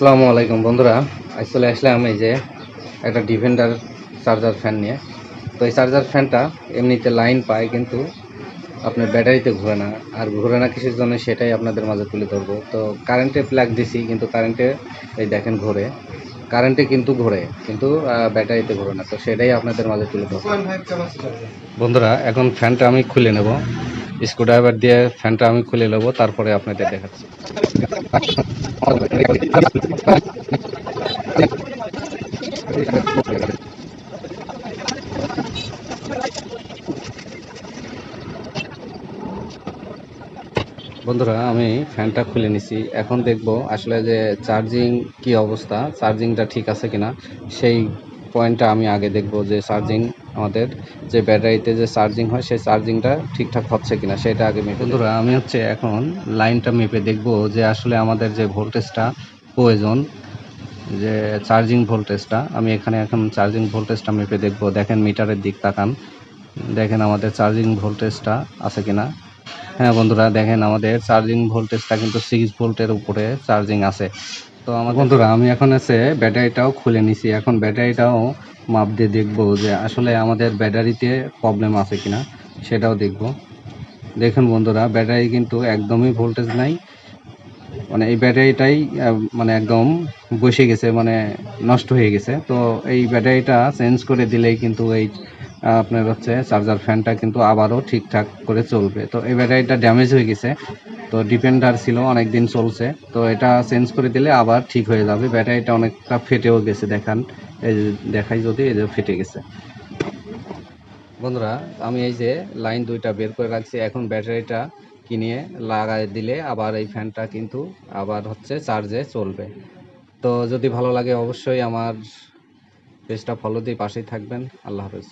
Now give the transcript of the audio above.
আসসালামু আলাইকুম বন্ধুরা। আজ চলে আসলাম এই যে একটা ডিফেন্ডার চার্জার ফ্যান নিয়ে। তো এই চার্জার ফ্যানটা এমনিতে লাইন পায় কিন্তু আপনার ব্যাটারিতে ঘুরে না। আর ঘুরে না কিসের জন্য সেটাই আপনাদের মাঝে তুলে ধরবো। তো কারেন্টে প্লাগ দিছি, কিন্তু কারেন্টে এই দেখেন ঘোরে। কারেন্টে কিন্তু ঘোরে, কিন্তু ব্যাটারিতে ঘোরে না। তো সেটাই আপনাদের মাঝে তুলে ধরবো। বন্ধুরা, এখন ফ্যানটা আমি খুলে নেব। স্ক্রুড্রাইভার দিয়ে ফ্যানটা আমি খুলে নেব, তারপরে আপনাদের দেখাচ্ছি। বন্ধুরা, আমি ফ্যানটা খুলে নিছি। এখন দেখব আসলে যে চার্জিং কি অবস্থা, চার্জিংটা ঠিক আছে কিনা, সেই পয়েন্টটা আমি আগে দেখব যে চার্জিং আমাদের, যে ব্যাটারিতে যে চার্জিং হয়, সেই চার্জিংটা ঠিকঠাক হচ্ছে কিনা, সেটা আগে মেপে বন্ধুরা, আমি হচ্ছে এখন লাইনটা মেপে দেখব যে আসলে আমাদের যে ভোল্টেজটা প্রয়োজন, যে চার্জিং ভোল্টেজটা আমি এখানে এখন চার্জিং ভোল্টেজটা মেপে দেখব। দেখেন মিটারের দিক তাকান, দেখেন আমাদের চার্জিং ভোল্টেজটা আছে কিনা। হ্যাঁ বন্ধুরা, দেখেন আমাদের চার্জিং ভোল্টেজটা কিন্তু সিক্স ভোল্টের উপরে চার্জিং আছে। তো আমার বন্ধুরা, আমি এখন আছে ব্যাটারিটাও খুলে নিছি। এখন ব্যাটারিটাও মাপ দিয়ে দেখব যে আসলে আমাদের ব্যাটারিতে প্রবলেম আছে কিনা, সেটাও দেখব। দেখুন বন্ধুরা, ব্যাটারি কিন্তু একদমই ভোল্টেজ নাই। মানে এই ব্যাটারিটাই মানে একদম বসে গেছে মানে নষ্ট হয়ে গেছে। তো এই ব্যাটারিটা চেঞ্জ করে দিলেই কিন্তু এই আপনার হচ্ছে চার্জার ফ্যানটা কিন্তু আবারও ঠিকঠাক করে চলবে। তো এই ব্যাটারিটা ড্যামেজ হয়ে গেছে। তো ডিপেন্ডার ছিল অনেক দিন চলছে। তো এটা চেঞ্জ করে দিলে আবার ঠিক হয়ে যাবে। ব্যাটারিটা অনেকটা ফেটেও গেছে, দেখান। এই যে দেখাই যদি, এই যে ফেটে গেছে। বন্ধুরা, আমি এই যে লাইন দুইটা বের করে রাখছি। এখন ব্যাটারিটা কিনে লাগাই দিলে আবার এই ফ্যানটা কিন্তু আবার হচ্ছে চার্জে চলবে। তো যদি ভালো লাগে অবশ্যই আমার পেজটা ফলো দিয়ে পাশেই থাকবেন। আল্লাহ হাফেজ।